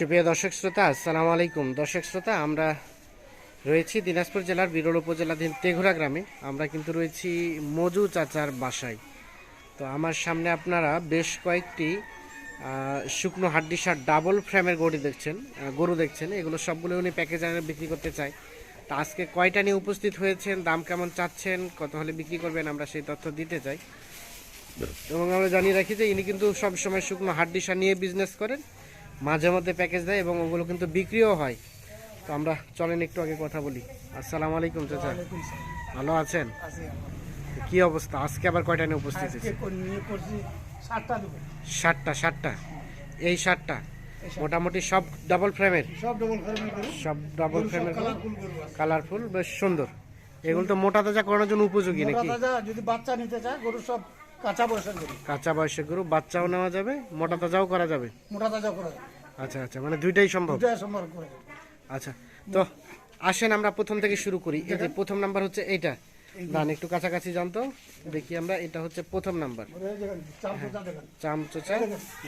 সুপ্রিয় দর্শক শ্রোতা, আসসালামু আলাইকুম। দর্শক শ্রোতা, আমরা রয়েছি দিনাজপুর জেলার বিরল উপজেলাধীন তেঘুরা গ্রামে। আমরা কিন্তু রয়েছি মজু চাচার বাসায়। তো আমার সামনে আপনারা বেশ কয়েকটি শুকনো হাড্ডিসার ডাবল ফ্রেমের গরু দেখছেন গরু দেখছেন। এগুলো সবগুলো উনি প্যাকেজ বিক্রি করতে চায়। তা আজকে কয়টা নিয়ে উপস্থিত হয়েছেন, দাম কেমন চাচ্ছেন, কত হলে বিক্রি করবেন, আমরা সেই তথ্য দিতে চাই। এবং আমরা জানিয়ে রাখি যে ইনি কিন্তু সবসময় শুকনো হাড্ডিসা নিয়ে বিজনেস করেন। মাঝে মধ্যে প্যাকেজ দেয় এবং ওগুলো কিন্তু বিক্রিও হয়। তো আমরা চলেন একটু আগে কথা বলি। আসসালামু আলাইকুম চাচা। ভালো আছেন? কি অবস্থা? আজকে আবার কয়টা নিয়ে উপস্থিত ষাটটা ষাটটা এই ষাটটা মোটামুটি সব ডাবল ফ্রেমের সব ডবল ফর্মের সব ডাবল ফ্রেমের কালারফুল বেশ সুন্দর। এগুলো তো মোটা তাজা করানোর জন্য উপযোগী নাকি? যদি বাচ্চা নিতে চায় গরু সব কাঁচা বয়সের গরু। কাঁচা বয়সের গরু বাচ্চাও নেওয়া যাবে মোটা তাজাও করা যাবে। মোটা তাজা করে দেবে। আচ্ছা আচ্ছা মানে দুইটাই সম্ভব? সম্মান করে আচ্ছা তো আসেন আমরা প্রথম থেকে শুরু করি। এই যে প্রথম নাম্বার হচ্ছে এইটা। দান একটু কাছাকাছি জানতো দেখি আমরা এটা হচ্ছে প্রথম নাম্বার। চামচোচা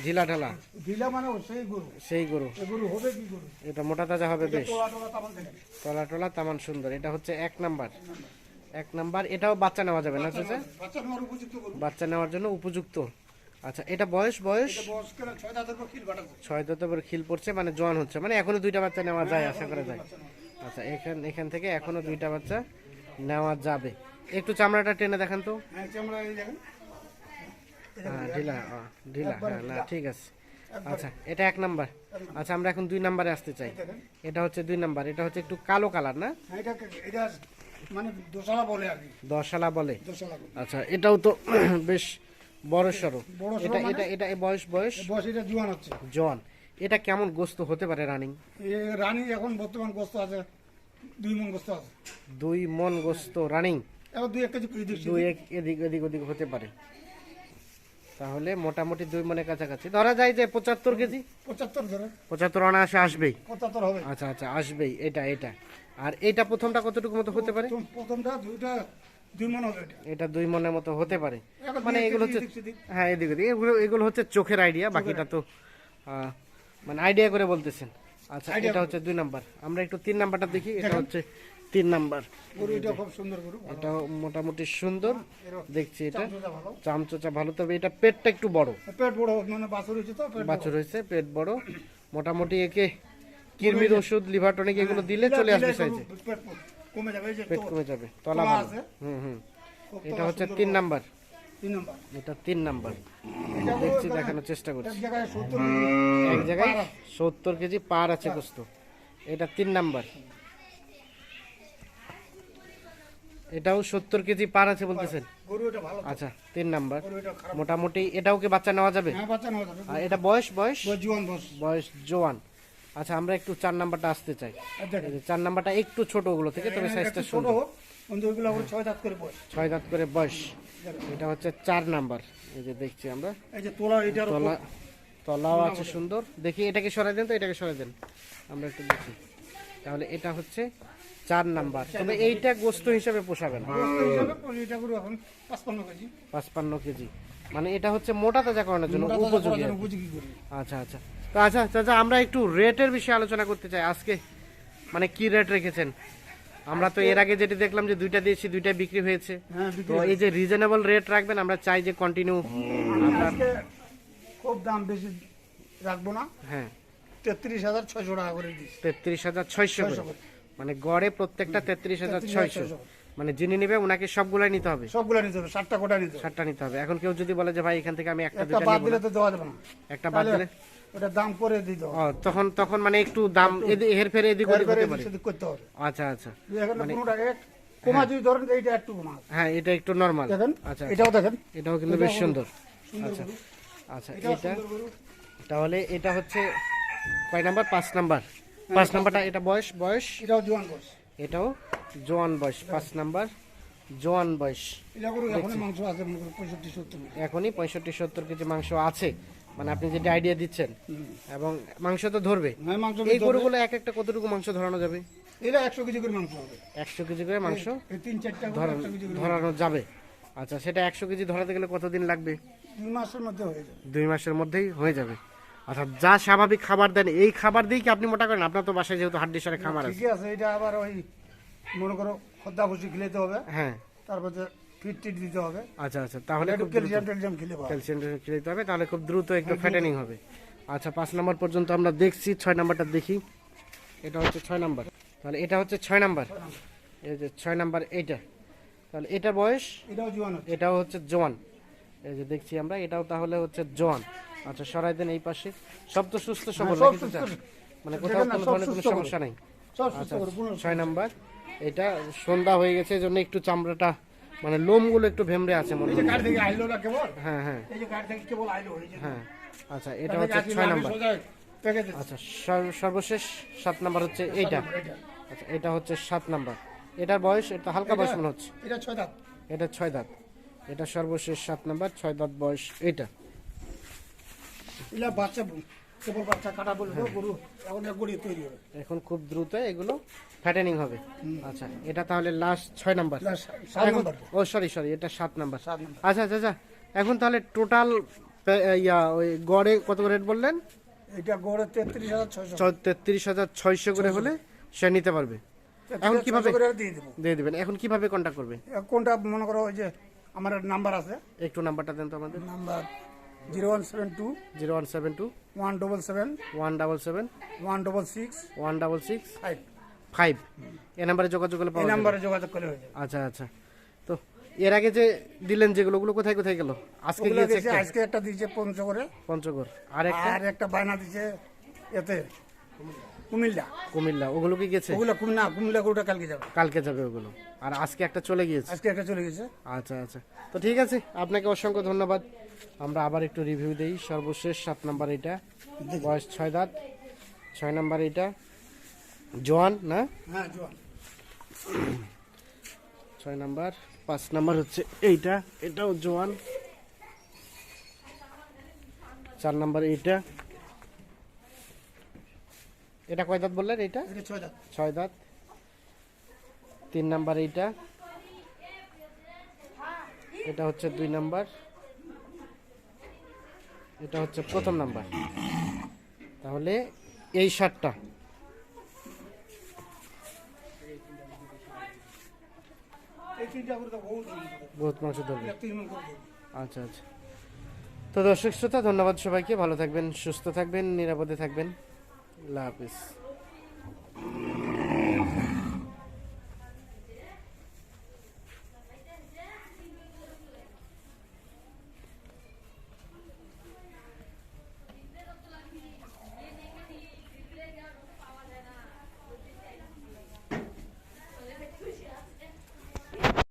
ঝিলা ঢালা ঢিলা। মানে সেই গরু। সেই গরু। গরু হবে কি গরু? এটা মোটা তাজা হবে বেশ। তোলা টোলা তামান টলা টলা তামান সুন্দর। এটা হচ্ছে এক নাম্বার। এক নাম্বার। এটাও বাচ্চা নেওয়া যাবে না চাচা? বাচ্চা নেওয়ার উপযুক্ত গরু। বাচ্চা নেওয়ার জন্য উপযুক্ত। আচ্ছা এটা বয়স বয়স? ছয় দাঁতের পর খিল পড়ছে মানে জোয়ান হচ্ছে। মানে এখনও দুইটা বাচ্চা নেওয়া যায় আশা করা যায়। আচ্ছা এখান এখান থেকে এখনও দুইটা বাচ্চা নেওয়া যাবে। একটু চামড়াটা টেনে দেখান তো। হ্যাঁ হ্যাঁ ঢিলা ঢিলা হ্যাঁ না ঠিক আছে। আচ্ছা এটা এক নাম্বার। আচ্ছা আমরা এখন দুই নাম্বারে আসতে চাই। এটা হচ্ছে দুই নাম্বার এটা হচ্ছে একটু কালো কালার না? হ্যাঁ, মানে দোসালা বলে আর কি। দশালা বলে। আচ্ছা এটাও তো বেশ বড় বড় সড়ো এটা মানে? এটা এটা বয়স বয়স? বয়স এটা জোয়ান হচ্ছে। জন এটা কেমন গোস্ত হতে পারে রানিং? রানী এখন বর্তমান গোস্ত আছে দুই মন গোস্ত আছে। দুই মন গোস্ত রানিং? এবার দুই এক কেজি দুই এক এদিক এদিক ওদিক হতে পারে। তাহলে মোটামুটি দুই মনের কাছাকাছি। ধরা যায় যে পঁচাত্তর কেজি? পঁচাত্তর ধরে। পঁচাত্তর অনায়াসে আসবেই। পঁচাত্তর হবে। আচ্ছা আচ্ছা আসবেই। এটা এটা। আর এটা প্রথমটা কতটুকু মতো হতে পারে? প্রথমটা দুইটা দুই মন হবে এটা এটা দুই মনের মতো হতে পারে। মানে এগুলো হচ্ছে হ্যাঁ এদিক এগুলো এগুলো হচ্ছে চোখের আইডিয়া বাকিটা তো মানে আইডিয়া করে বলতেছেন। আচ্ছা এটা হচ্ছে দুই নাম্বার। আমরা একটু তিন নাম্বারটা দেখি এটা হচ্ছে তিন নাম্বার। এটা খুব সুন্দর গরু এটা মোটামুটি সুন্দর। দেখছি এটা। চামচোচা ভালো। তবে এটা পেটটা একটু বড়। পেট বড় মানে বাছুর হয়েছে তো পেট বাছুর হয়েছে পেট বড়। মোটামুটি একে কিরমির ওষুধ লিভার টনিক এগুলো দিলে চলে আসবে সাইজে কমে যাবে এই যে পেট কমে যাবে তলা আছে। হুম হুম। এটা হচ্ছে তিন। নাম্বার। তিন নাম্বার। এটা তিন নাম্বার। এটা দেখছি দেখানোর চেষ্টা করছি। এক জায়গায় সত্তর এক জায়গায় সত্তর কেজি পার আছে গোস্ত। এটা তিন নাম্বার। এটাও সত্তর কেজি পার আছে বলতেছেন? গরু এটা ভালো আচ্ছা তিন নাম্বার। মোটামুটি এটাও কি বাচ্চা নেওয়া যাবে? হ্যাঁ বাচ্চা নেওয়া যাবে। আর এটা বয়স বয়স? বয়স জোয়ান বয়স। বয়স জোয়ান। আচ্ছা আমরা একটু চার নাম্বারটা আসতে চাই। চার নাম্বারটা একটু ছোট ওগুলো থেকে তবে সাইজটা ছোট হোক কিন্তু আবার ছয় দাঁত করে বয়স। ছয় দাঁত করে বয়স। এটা হচ্ছে চার নাম্বার। এই যে দেখছি আমরা। এই যে তোলা এটার তলা তলাও আছে সুন্দর। দেখি এটাকে সরাই দেন তো এটাকে সরাই দেন। আমরা একটু দেখি। তাহলে এটা হচ্ছে চার নাম্বার। তবে এইটা গোস্ত হিসাবে পোষাবে না পাঁচপান্ন কেজি। মানে এটা হচ্ছে মোটা তাজা করানোর জন্য উপযোগী আচ্ছা আচ্ছা। তো আচ্ছা চাচা আমরা একটু রেটের বিষয়ে আলোচনা করতে চাই। আজকে মানে কি রেট রেখেছেন? আমরা তো এর আগে যেটা দেখলাম যে দুইটা দিয়েছি দুইটা বিক্রি হয়েছে। হ্যাঁ তো এই যে রিজনেবল রেট রাখবেন আমরা চাই যে কন্টিনিউ খুব দাম বেশি রাখব না। হ্যাঁ। তেত্রিশ হাজার ছয়শো টাকা করে দিচ্ছি তেত্রিশ হাজার ছয়শো ছয়শো মানে গড়ে প্রত্যেকটা তেত্রিশ হাজার ছয়শো। মানে যিনি নেবে ওনাকে সবগুলাই নিতে হবে। সবগুলো নিতে হবে ষাটটা কোটা নিতে হবে। সাতটা নিতে হবে। এখন কেউ যদি বলে যে ভাই এখান থেকে আমি একটা একটা বাদ দিলে তো দেওয়া যাবে না। একটা বাদ দিলে ওটা দাম করে দিতে তখন তখন মানে একটু দাম এদি- হের ফেরে এদিক ওদিক হতে পারে। করতে হবে। আচ্ছা আচ্ছা। এখানে মানে- কোনোটা কমা যদি ধরেন এইটা একটু কমা। হ্যাঁ এটা একটু নর্মাল দেখেন আচ্ছা এটাও দেখেন। এটাও কিন্তু বেশ সুন্দর। আচ্ছা আচ্ছা এটা তাহলে এটা হচ্ছে কয় নাম্বার? পাঁচ নাম্বার। পাঁচ নাম্বারটা এটা বয়স বয়স? এটাও জোয়ান বয়স। এটাও জোয়ান বয়স পাঁচ নাম্বার। জোয়ান বয়স। এখনই পঁয়ষট্টি সত্তর কেজি মাংস আছে। মানে আপনি যেটা আইডিয়া দিচ্ছেন। এবং মাংস তো ধরবে। হ্যাঁ মাংস এই গরুগুলো এক একটা কতটুকু মাংস ধরানো যাবে? এটা একশো কেজি করে মাংস হবে। একশো কেজি করে মাংস এই তিন চারটা ধরানো যাবে। আচ্ছা সেটা একশো কেজি ধরাতে গেলে কতদিন লাগবে? দুই মাসের মধ্যে হয়ে যাবে। দুই মাসের মধ্যেই হয়ে যাবে। আচ্ছা যা স্বাভাবিক খাবার দেন এই খাবার দিয়েই কি আপনি মোটা করেন? আপনার তো বাসায় যেহেতু হাড্ডি সারে খামার আছে ঠিকই আছে। এটা আবার ওই মনে করো খদ্দা ভুসি খেলাতে হবে। হ্যাঁ। তারপরে ফিট টিট দিতে হবে। আচ্ছা আচ্ছা তাহলে একটু ক্যালসিয়াম ট্যালসিয়াম খেলে ক্যালসিয়াম খেলে দিতে হবে তাহলে খুব দ্রুত একটু ফ্যাটেনিং হবে। আচ্ছা পাঁচ নম্বর পর্যন্ত আমরা দেখছি ছয় নাম্বারটা দেখি। এটা হচ্ছে ছয় নাম্বার। তাহলে এটা হচ্ছে ছয় নাম্বার। এই যে ছয় নাম্বার এইটা। তাহলে এটা বয়স? এটাও জীবাণু এটাও হচ্ছে জোয়ান। এই যে দেখছি আমরা এটাও তাহলে হচ্ছে জোয়ান। আচ্ছা সরাই দেন এই পাশে। সব তো সুস্থ সবল সব নাকি সুস্থ। চাচা? মানে কোথাও কোনো ধরনের কোনো সমস্যা নেই। আচ্ছা ছয় নাম্বার। এটা সন্ধ্যা হয়ে গেছে এই জন্য একটু চামড়াটা মানে লোমগুলো একটু ভেমড়ে আছে মনে হয়। গাড়ি থেকে আইলো না কেবল? হ্যাঁ হ্যাঁ। এই যে গাড়ি থেকে কেবল আইলো? হ্যাঁ। আচ্ছা এটা হচ্ছে ছয় নামে নাম্বার। আচ্ছা সর- সর্বশেষ সাত নাম্বার হচ্ছে এইটা। আচ্ছা এটা হচ্ছে সাত নাম্বার। এটার বয়স এটা হালকা বয়স মনে হচ্ছে। এটা ছয় দাঁত। এটা ছয় দাঁত। এটা সর্বশেষ সাত নাম্বার ছয় দাঁত বয়স এটা এগুলা বাচ্চা কেবল বাচ্চা কাটা বলবে গরু এখন গড়িয়ে তৈরি হবে। এখন খুব দ্রুত এগুলো ফ্যাটেনিং হবে। আচ্ছা এটা তাহলে লাস্ট ছয় নাম্বার ও সরি সরি এটা সাত নাম্বার আচ্ছা আচ্ছা আচ্ছা এখন তাহলে টোটাল ইয়া ওই গড়ে কত রেট বললেন? এটা গড়ে তেত্রিশ হাজার ছয়শো। তেত্রিশ হাজার ছয়শো করে হলে সে নিতে পারবে। এখন কীভাবে? করে দিয়ে দেবো। দিয়ে দিবেন। এখন কীভাবে কন্ট্যাক্ট করবে? কোনটা মনে করো ওই যে আমার নাম্বার আছে? একটু নাম্বারটা দেন তো আমাদের। Number zero one seven two zero one seven two one double seven one double seven one double six one double six five five এ নাম্বারে যোগাযোগ করলে এই নাম্বারে যোগাযোগ করে হয়ে যাবে। আচ্ছা আচ্ছা। তো এর আগে যে দিলেন যেগুলো ওগুলো কোথায় কোথায় গেল? আজকে ওগুলো গিয়েছে দিয়েছে একটা আজকে একটা দিয়েছে পঞ্চগড়ে। পঞ্চগড়। আর একটা আর একটা বায়না দিয়েছে এতে কুমিল্লা। কুমিল্লা। ওগুলো কি গেছে? ওগুলো কুমিল্লা কুমিল্লা গরুটা কালকে যাবে। কালকে যাবে ওগুলো। আর আজকে একটা চলে গিয়েছে? আজকে একটা চলে গেছে আচ্ছা আচ্ছা। তো ঠিক আছে আপনাকে অসংখ্য ধন্যবাদ। আমরা আবার একটু রিভিউ দেই। সর্বশেষ সাত নাম্বার এটা। বয়স ছয় দাঁত। ছয় নাম্বার এটা। জোয়ান না? হ্যাঁ ছয় নাম্বার। পাঁচ নাম্বার হচ্ছে এইটা। এটাও জোয়ান। চার নাম্বার এইটা। এটা কয় দাঁত বললেন এইটা? ছয় দাঁত। তিন নাম্বার এইটা। এটা হচ্ছে দুই নাম্বার। এটা হচ্ছে প্রথম নাম্বার। তাহলে এই তো বহুত মাংস ধরবে। আচ্ছা আচ্ছা। তো দর্শক শ্রোতা ধন্যবাদ সবাইকে। ভালো থাকবেন সুস্থ থাকবেন নিরাপদে থাকবেন। আল্লাহ হাফিজ।